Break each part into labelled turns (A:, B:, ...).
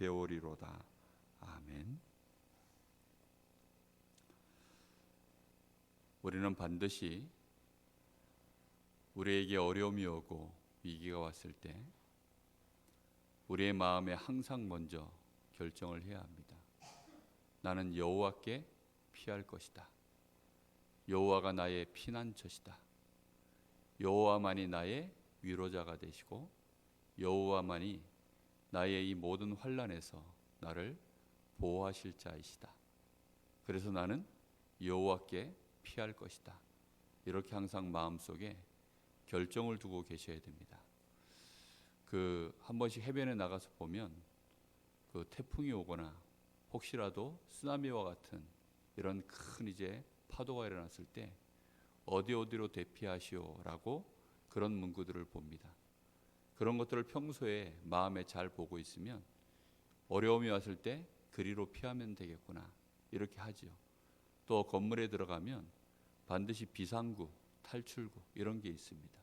A: 배우리로다. 아멘. 우리는 반드시 우리에게 어려움이 오고 위기가 왔을 때 우리의 마음에 항상 먼저 결정을 해야 합니다. 나는 여호와께 피할 것이다. 여호와가 나의 피난처시다. 여호와만이 나의 위로자가 되시고 여호와만이 나의 이 모든 환란에서 나를 보호하실 자이시다. 그래서 나는 여호와께 피할 것이다. 이렇게 항상 마음속에 결정을 두고 계셔야 됩니다. 그 한 번씩 해변에 나가서 보면 그 태풍이 오거나 혹시라도 쓰나미와 같은 이런 큰 이제 파도가 일어났을 때 어디 어디로 대피하시오라고 그런 문구들을 봅니다. 그런 것들을 평소에 마음에 잘 보고 있으면 어려움이 왔을 때 그리로 피하면 되겠구나 이렇게 하지요. 또 건물에 들어가면 반드시 비상구, 탈출구 이런 게 있습니다.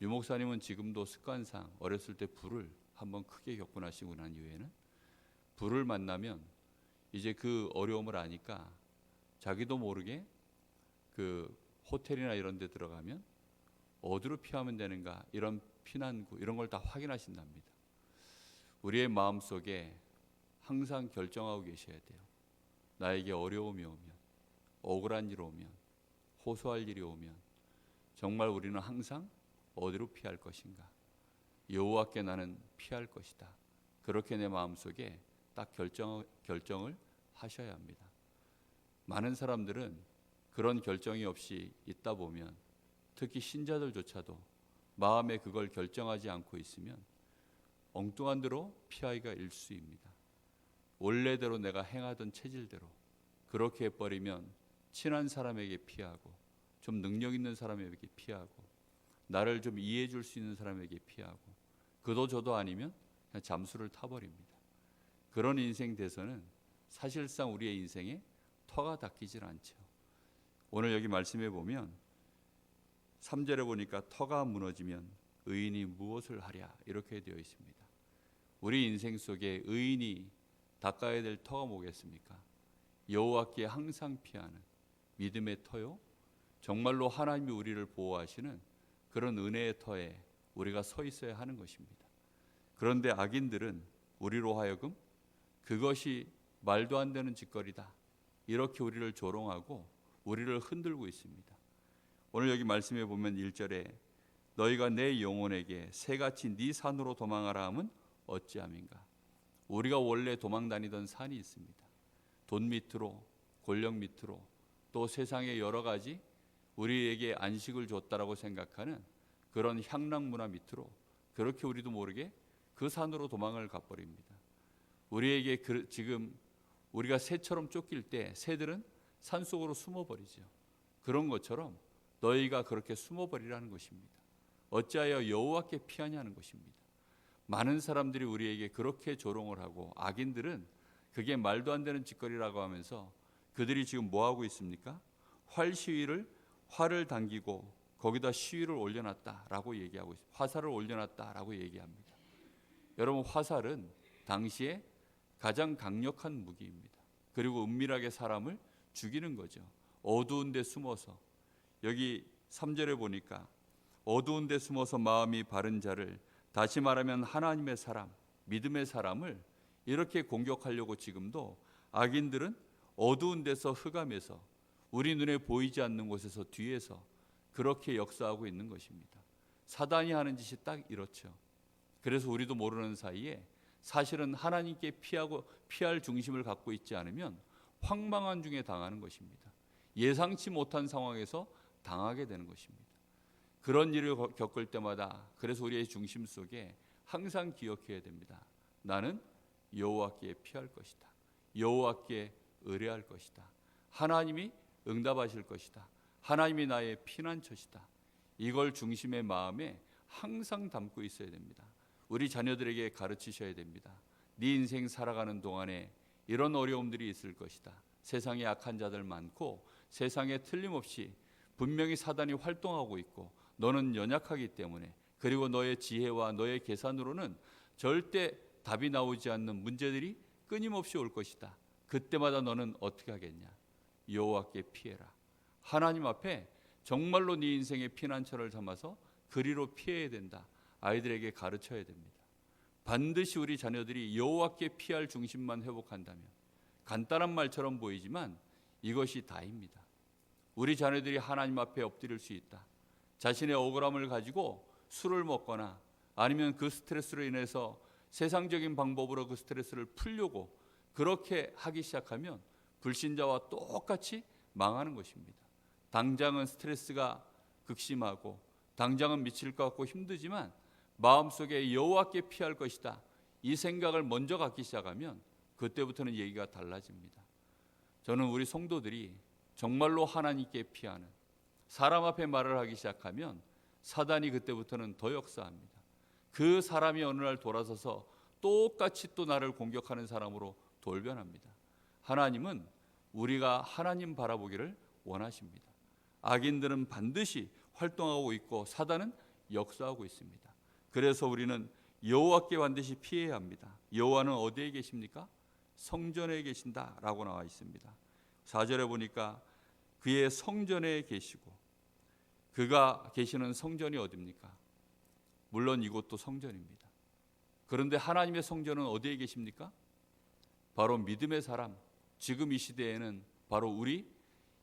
A: 유 목사님은 지금도 습관상 어렸을 때 불을 한번 크게 겪고나시고 난 이후에는 불을 만나면 이제 그 어려움을 아니까 자기도 모르게 그 호텔이나 이런 데 들어가면 어디로 피하면 되는가 이런 피난구 이런 걸 다 확인하신답니다. 우리의 마음 속에 항상 결정하고 계셔야 돼요. 나에게 어려움이 오면 억울한 일 오면 호소할 일이 오면 정말 우리는 항상 어디로 피할 것인가? 여호와께 나는 피할 것이다. 그렇게 내 마음 속에 딱 결정 결정을 하셔야 합니다. 많은 사람들은 그런 결정이 없이 있다 보면 특히 신자들조차도 마음에 그걸 결정하지 않고 있으면 엉뚱한 대로 피하기가 일수입니다. 원래대로 내가 행하던 체질대로 그렇게 해버리면 친한 사람에게 피하고 좀 능력 있는 사람에게 피하고 나를 좀 이해해 줄 수 있는 사람에게 피하고 그도 저도 아니면 그냥 잠수를 타버립니다. 그런 인생 돼서는 사실상 우리의 인생에 터가 닦이질 않죠. 오늘 여기 말씀해 보면 3절에 보니까 터가 무너지면 의인이 무엇을 하랴 이렇게 되어 있습니다. 우리 인생 속에 의인이 닦아야 될 터가 뭐겠습니까? 여호와께 항상 피하는 믿음의 터요. 정말로 하나님이 우리를 보호하시는 그런 은혜의 터에 우리가 서 있어야 하는 것입니다. 그런데 악인들은 우리로 하여금 그것이 말도 안 되는 짓거리다. 이렇게 우리를 조롱하고 우리를 흔들고 있습니다. 오늘 여기 말씀해 보면 1절에 너희가 내 영혼에게 새같이 네 산으로 도망하라 함은 어찌함인가? 우리가 원래 도망 다니던 산이 있습니다. 돈 밑으로, 권력 밑으로, 또 세상의 여러 가지 우리에게 안식을 줬다라고 생각하는 그런 향락 문화 밑으로 그렇게 우리도 모르게 그 산으로 도망을 가버립니다. 우리에게 그, 지금 우리가 새처럼 쫓길 때 새들은 산 속으로 숨어버리죠. 그런 것처럼 너희가 그렇게 숨어버리라는 것입니다. 어찌하여 여호와께 피하냐는 것입니다. 많은 사람들이 우리에게 그렇게 조롱을 하고 악인들은 그게 말도 안 되는 짓거리라고 하면서 그들이 지금 뭐 하고 있습니까? 활 시위를 활을 당기고 거기다 시위를 올려놨다라고 얘기하고 있습니다. 화살을 올려놨다라고 얘기합니다. 여러분 화살은 당시에 가장 강력한 무기입니다. 그리고 은밀하게 사람을 죽이는 거죠. 어두운 데 숨어서 여기 3절에 보니까 어두운 데 숨어서 마음이 바른 자를 다시 말하면 하나님의 사람, 믿음의 사람을 이렇게 공격하려고 지금도 악인들은 어두운 데서 흑암에서 우리 눈에 보이지 않는 곳에서 뒤에서 그렇게 역사하고 있는 것입니다. 사단이 하는 짓이 딱 이렇죠. 그래서 우리도 모르는 사이에 사실은 하나님께 피하고 피할 중심을 갖고 있지 않으면 황망한 중에 당하는 것입니다. 예상치 못한 상황에서 당하게 되는 것입니다. 그런 일을 겪을 때마다 그래서 우리의 중심 속에 항상 기억해야 됩니다. 나는 여호와께 피할 것이다. 여호와께 의뢰할 것이다. 하나님이 응답하실 것이다. 하나님이 나의 피난처시다. 이걸 중심의 마음에 항상 담고 있어야 됩니다. 우리 자녀들에게 가르치셔야 됩니다. 네 인생 살아가는 동안에 이런 어려움들이 있을 것이다. 세상에 악한 자들 많고 세상에 틀림없이 분명히 사단이 활동하고 있고 너는 연약하기 때문에 그리고 너의 지혜와 너의 계산으로는 절대 답이 나오지 않는 문제들이 끊임없이 올 것이다. 그때마다 너는 어떻게 하겠냐? 여호와께 피해라. 하나님 앞에 정말로 네 인생의 피난처를 삼아서 그리로 피해야 된다. 아이들에게 가르쳐야 됩니다. 반드시 우리 자녀들이 여호와께 피할 중심만 회복한다면 간단한 말처럼 보이지만 이것이 다입니다. 우리 자녀들이 하나님 앞에 엎드릴 수 있다. 자신의 억울함을 가지고 술을 먹거나 아니면 그 스트레스로 인해서 세상적인 방법으로 그 스트레스를 풀려고 그렇게 하기 시작하면 불신자와 똑같이 망하는 것입니다. 당장은 스트레스가 극심하고 당장은 미칠 것 같고 힘들지만 마음속에 여호와께 피할 것이다. 이 생각을 먼저 갖기 시작하면 그때부터는 얘기가 달라집니다. 저는 우리 성도들이 정말로 하나님께 피하는 사람 앞에 말을 하기 시작하면 사단이 그때부터는 더 역사합니다. 그 사람이 어느 날 돌아서서 똑같이 또 나를 공격하는 사람으로 돌변합니다. 하나님은 우리가 하나님 바라보기를 원하십니다. 악인들은 반드시 활동하고 있고 사단은 역사하고 있습니다. 그래서 우리는 여호와께 반드시 피해야 합니다. 여호와는 어디에 계십니까? 성전에 계신다라고 나와 있습니다. 4절에 보니까 그의 성전에 계시고 그가 계시는 성전이 어디입니까? 물론 이곳도 성전입니다. 그런데 하나님의 성전은 어디에 계십니까? 바로 믿음의 사람, 지금 이 시대에는 바로 우리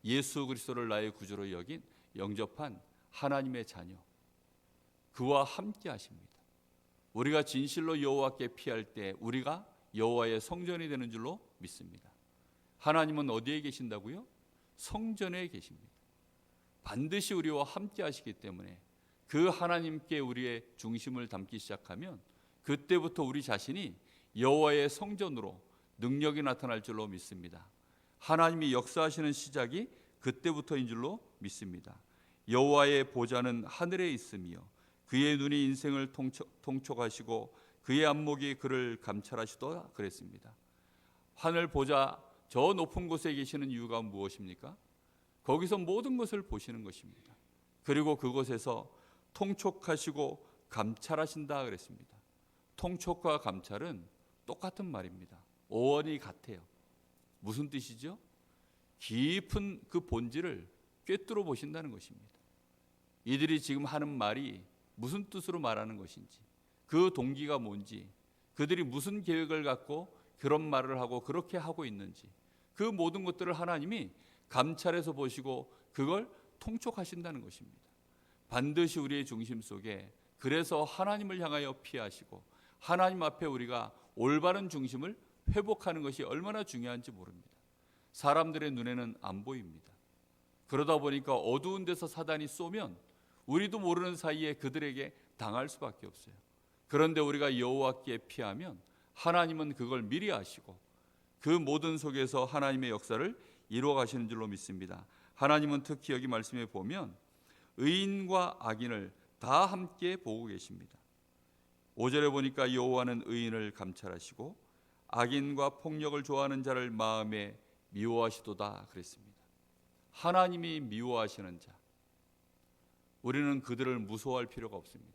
A: 예수 그리스도를 나의 구주로 여긴 영접한 하나님의 자녀. 그와 함께 하십니다. 우리가 진실로 여호와께 피할 때 우리가 여호와의 성전이 되는 줄로 믿습니다. 하나님은 어디에 계신다고요? 성전에 계십니다. 반드시 우리와 함께 하시기 때문에 그 하나님께 우리의 중심을 담기 시작하면 그때부터 우리 자신이 여호와의 성전으로 능력이 나타날 줄로 믿습니다. 하나님이 역사하시는 시작이 그때부터인 줄로 믿습니다. 여호와의 보좌는 하늘에 있으며 그의 눈이 인생을 통촉, 통촉하시고 그의 안목이 그를 감찰하시도다 그랬습니다. 하늘 보좌 저 높은 곳에 계시는 이유가 무엇입니까? 거기서 모든 것을 보시는 것입니다. 그리고 그곳에서 통촉하시고 감찰하신다 그랬습니다. 통촉과 감찰은 똑같은 말입니다. 오원이 같아요. 무슨 뜻이죠? 깊은 그 본질을 꿰뚫어 보신다는 것입니다. 이들이 지금 하는 말이 무슨 뜻으로 말하는 것인지, 그 동기가 뭔지, 그들이 무슨 계획을 갖고 그런 말을 하고 그렇게 하고 있는지, 그 모든 것들을 하나님이 감찰해서 보시고 그걸 통촉하신다는 것입니다. 반드시 우리의 중심 속에 그래서 하나님을 향하여 피하시고 하나님 앞에 우리가 올바른 중심을 회복하는 것이 얼마나 중요한지 모릅니다. 사람들의 눈에는 안 보입니다. 그러다 보니까 어두운 데서 사단이 쏘면 우리도 모르는 사이에 그들에게 당할 수밖에 없어요. 그런데 우리가 여호와께 피하면 하나님은 그걸 미리 아시고 그 모든 속에서 하나님의 역사를 이루어 가시는 줄로 믿습니다. 하나님은 특히 여기 말씀에 보면 의인과 악인을 다 함께 보고 계십니다. 5절에 보니까 여호와는 의인을 감찰하시고 악인과 폭력을 좋아하는 자를 마음에 미워하시도다 그랬습니다. 하나님이 미워하시는 자 우리는 그들을 무서워할 필요가 없습니다.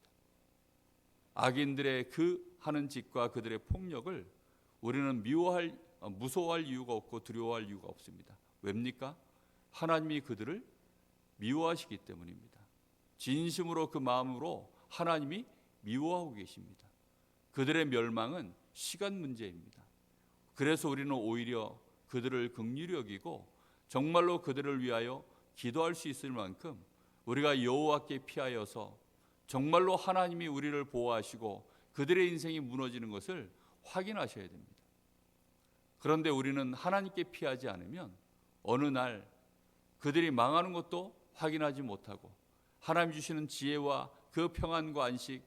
A: 악인들의 그 하는 짓과 그들의 폭력을 우리는 미워할 무서워할 이유가 없고 두려워할 이유가 없습니다. 왜입니까? 하나님이 그들을 미워하시기 때문입니다. 진심으로 그 마음으로 하나님이 미워하고 계십니다. 그들의 멸망은 시간 문제입니다. 그래서 우리는 오히려 그들을 극률히 여기고 정말로 그들을 위하여 기도할 수 있을 만큼 우리가 여호와께 피하여서 정말로 하나님이 우리를 보호하시고 그들의 인생이 무너지는 것을 확인하셔야 됩니다. 그런데 우리는 하나님께 피하지 않으면 어느 날 그들이 망하는 것도 확인하지 못하고 하나님 주시는 지혜와 그 평안과 안식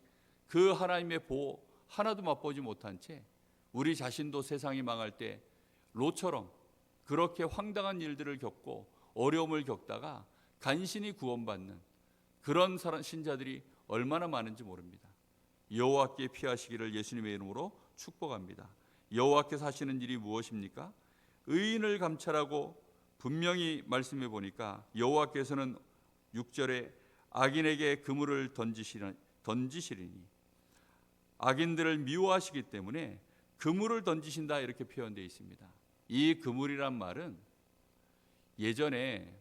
A: 그 하나님의 보호 하나도 맛보지 못한 채 우리 자신도 세상이 망할 때 로처럼 그렇게 황당한 일들을 겪고 어려움을 겪다가 간신히 구원받는 그런 신자들이 얼마나 많은지 모릅니다. 여호와께 피하시기를 예수님의 이름으로 축복합니다. 여호와께서 하시는 일이 무엇입니까? 의인을 감찰하고 분명히 말씀해 보니까 여호와께서는 6절에 악인에게 그물을 던지시리니 악인들을 미워하시기 때문에 그물을 던지신다 이렇게 표현되어 있습니다. 이 그물이란 말은 예전에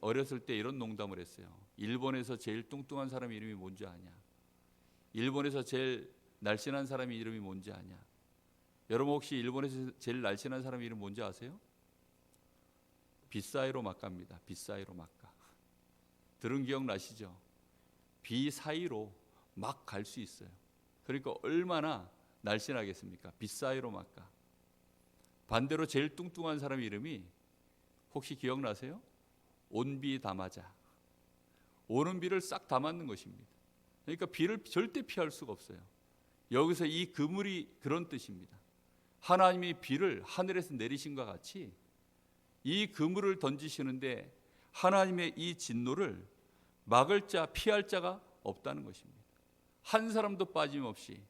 A: 어렸을 때 이런 농담을 했어요. 일본에서 제일 뚱뚱한 사람 이름이 뭔지 아냐? 일본에서 제일 날씬한 사람 이름이 뭔지 아냐? 여러분 혹시 일본에서 제일 날씬한 사람 이름 뭔지 아세요? 비사이로 막가입니다. 비사이로 막가. 들은 기억 나시죠? 비 사이로 막 갈 수 있어요. 그러니까 얼마나 날씬하겠습니까? 비사이로 막가. 반대로 제일 뚱뚱한 사람 이름이 혹시 기억나세요? 온비 담아자. 오는 비를 싹 담았는 것입니다. 그러니까 비를 절대 피할 수가 없어요. 여기서 이 그물이 그런 뜻입니다. 하나님이 비를 하늘에서 내리신 것 같이 이 그물을 던지시는데 하나님의 이 진노를 막을 자, 피할 자가 없다는 것입니다. 한 사람도 빠짐없이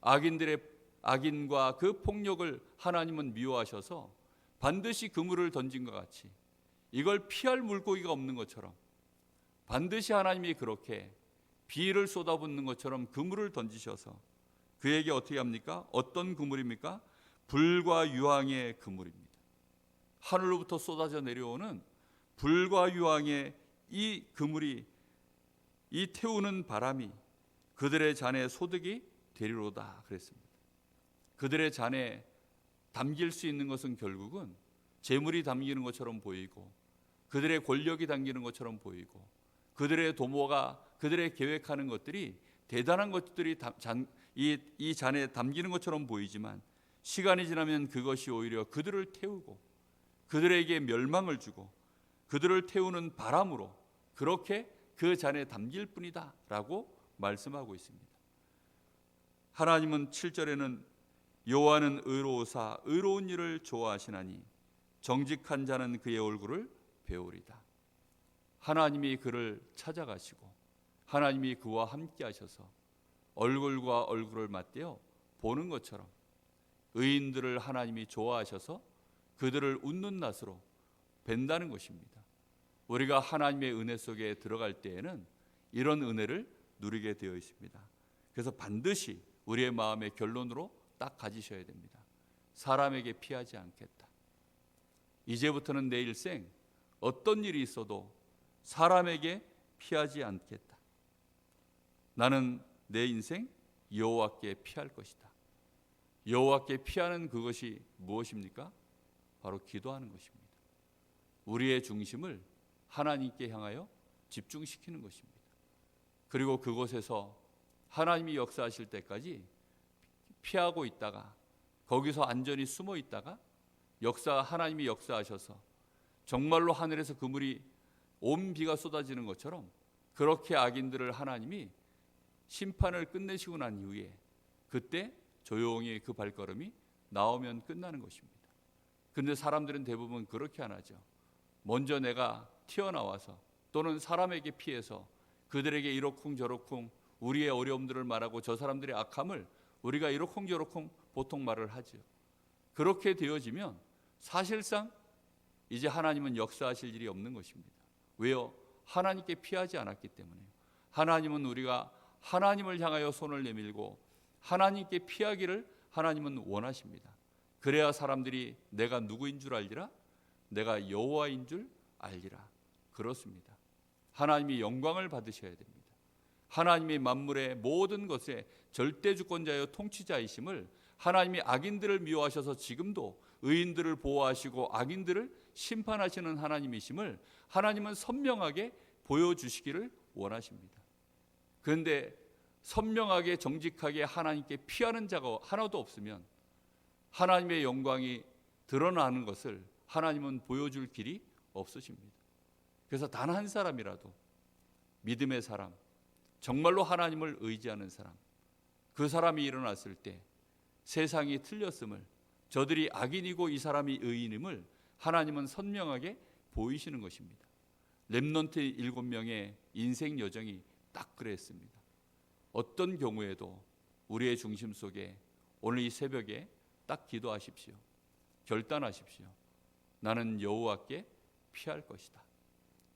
A: 악인들의 악인과 그 폭력을 하나님은 미워하셔서 반드시 그물을 던진 것 같이 이걸 피할 물고기가 없는 것처럼 반드시 하나님이 그렇게 비를 쏟아붓는 것처럼 그물을 던지셔서 그에게 어떻게 합니까? 어떤 그물입니까? 불과 유황의 그물입니다. 하늘로부터 쏟아져 내려오는 불과 유황의 이 그물이 이 태우는 바람이 그들의 잔에 소득이 되리로다 그랬습니다. 그들의 잔에 담길 수 있는 것은 결국은 재물이 담기는 것처럼 보이고 그들의 권력이 담기는 것처럼 보이고 그들의 도모가 그들의 계획하는 것들이 대단한 것들이 잔, 이, 이 잔에 담기는 것처럼 보이지만 시간이 지나면 그것이 오히려 그들을 태우고 그들에게 멸망을 주고 그들을 태우는 바람으로 그렇게 그 잔에 담길 뿐이다 라고 말씀하고 있습니다. 하나님은 7절에는 여호와는 의로우사 의로운 일을 좋아하시나니 정직한 자는 그의 얼굴을 배우리다. 하나님이 그를 찾아가시고 하나님이 그와 함께 하셔서 얼굴과 얼굴을 맞대어 보는 것처럼 의인들을 하나님이 좋아하셔서 그들을 웃는 낯으로 뵌다는 것입니다. 우리가 하나님의 은혜 속에 들어갈 때에는 이런 은혜를 누리게 되어 있습니다. 그래서 반드시 우리의 마음의 결론으로 딱 가지셔야 됩니다. 사람에게 피하지 않겠다. 이제부터는 내 일생 어떤 일이 있어도 사람에게 피하지 않겠다. 나는 내 인생 여호와께 피할 것이다. 여호와께 피하는 그것이 무엇입니까? 바로 기도하는 것입니다. 우리의 중심을 하나님께 향하여 집중시키는 것입니다. 그리고 그곳에서 하나님이 역사하실 때까지 피하고 있다가 거기서 안전히 숨어 있다가 역사 하나님이 역사하셔서 정말로 하늘에서 그물이 온 비가 쏟아지는 것처럼 그렇게 악인들을 하나님이 심판을 끝내시고 난 이후에 그때 조용히 그 발걸음이 나오면 끝나는 것입니다. 근데 사람들은 대부분 그렇게 안 하죠. 먼저 내가 튀어나와서 또는 사람에게 피해서 그들에게 이러쿵 저러쿵 우리의 어려움들을 말하고 저 사람들의 악함을 우리가 이러쿵 저러쿵 보통 말을 하죠. 그렇게 되어지면 사실상 이제 하나님은 역사하실 일이 없는 것입니다. 왜요? 하나님께 피하지 않았기 때문에. 하나님은 우리가 하나님을 향하여 손을 내밀고 하나님께 피하기를 하나님은 원하십니다. 그래야 사람들이 내가 누구인 줄 알리라? 내가 여호와인 줄 알리라. 그렇습니다. 하나님이 영광을 받으셔야 됩니다. 하나님이 만물의 모든 것의 절대 주권자여 통치자이심을 하나님이 악인들을 미워하셔서 지금도 의인들을 보호하시고 악인들을 심판하시는 하나님이심을 하나님은 선명하게 보여주시기를 원하십니다. 그런데 선명하게 정직하게 하나님께 피하는 자가 하나도 없으면 하나님의 영광이 드러나는 것을 하나님은 보여줄 길이 없으십니다. 그래서 단 한 사람이라도 믿음의 사람, 정말로 하나님을 의지하는 사람, 그 사람이 일어났을 때 세상이 틀렸음을 저들이 악인이고 이 사람이 의인임을 하나님은 선명하게 보이시는 것입니다. 렘넌트 일곱 명의 인생 여정이 딱 그랬습니다. 어떤 경우에도 우리의 중심 속에 오늘 이 새벽에 딱 기도하십시오. 결단하십시오. 나는 여호와께 피할 것이다.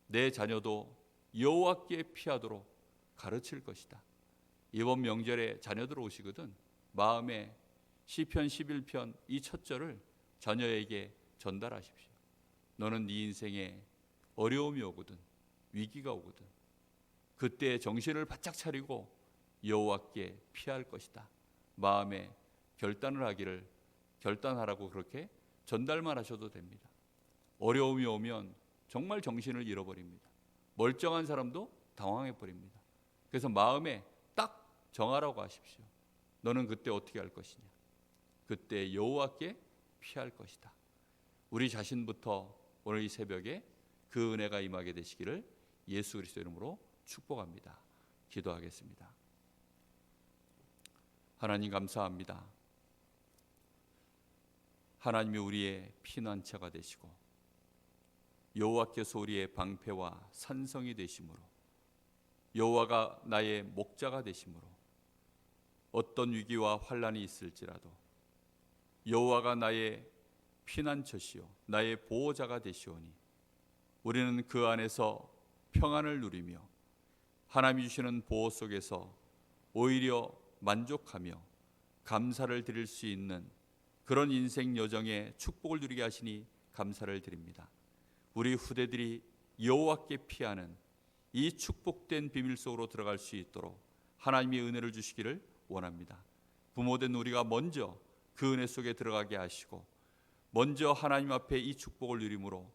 A: 내 자녀도 여호와께 피하도록 가르칠 것이다. 이번 명절에 자녀들 오시거든 마음에 시편 11편 이 첫 절을 자녀에게 전달하십시오. 너는 네 인생에 어려움이 오거든 위기가 오거든 그때 정신을 바짝 차리고 여호와께 피할 것이다. 마음에 결단을 하기를 결단하라고 그렇게 전달만 하셔도 됩니다. 어려움이 오면 정말 정신을 잃어버립니다. 멀쩡한 사람도 당황해 버립니다. 그래서 마음에 딱 정하라고 하십시오. 너는 그때 어떻게 할 것이냐? 그때 여호와께 피할 것이다. 우리 자신부터 오늘 이 새벽에 그 은혜가 임하게 되시기를 예수 그리스도 이름으로 축복합니다. 기도하겠습니다. 하나님 감사합니다. 하나님이 우리의 피난처가 되시고 여호와께서 우리의 방패와 산성이 되심으로 여호와가 나의 목자가 되심으로 어떤 위기와 환란이 있을지라도 여호와가 나의 피난처시요 나의 보호자가 되시오니 우리는 그 안에서 평안을 누리며 하나님이 주시는 보호 속에서 오히려 만족하며 감사를 드릴 수 있는 그런 인생 여정에 축복을 누리게 하시니 감사를 드립니다. 우리 후대들이 여호와께 피하는 이 축복된 비밀 속으로 들어갈 수 있도록 하나님의 은혜를 주시기를 원합니다. 부모된 우리가 먼저 그 은혜 속에 들어가게 하시고 먼저 하나님 앞에 이 축복을 누림으로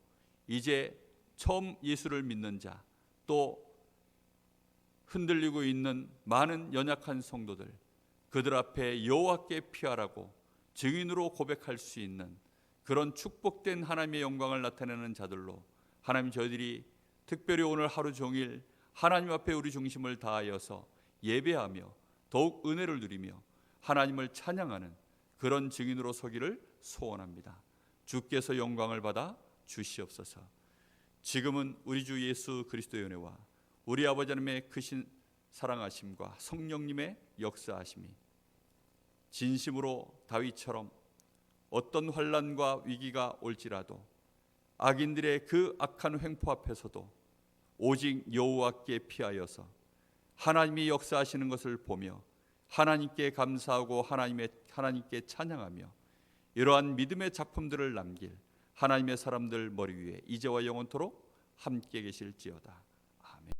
A: 이제 처음 예수를 믿는 자 또 흔들리고 있는 많은 연약한 성도들 그들 앞에 여호와께 피하라고 증인으로 고백할 수 있는 그런 축복된 하나님의 영광을 나타내는 자들로 하나님 저희들이 특별히 오늘 하루 종일 하나님 앞에 우리 중심을 다하여서 예배하며 더욱 은혜를 누리며 하나님을 찬양하는 그런 증인으로 서기를 소원합니다. 주께서 영광을 받아 주시옵소서. 지금은 우리 주 예수 그리스도의 은혜와 우리 아버지 하나님의 크신 사랑하심과 성령님의 역사하심이 진심으로 다윗처럼 어떤 환란과 위기가 올지라도 악인들의 그 악한 횡포 앞에서도 오직 여호와께 피하여서 하나님이 역사하시는 것을 보며 하나님께 감사하고 하나님의 하나님께 찬양하며 이러한 믿음의 작품들을 남길 하나님의 사람들 머리 위에 이제와 영원토록 함께 계실지어다.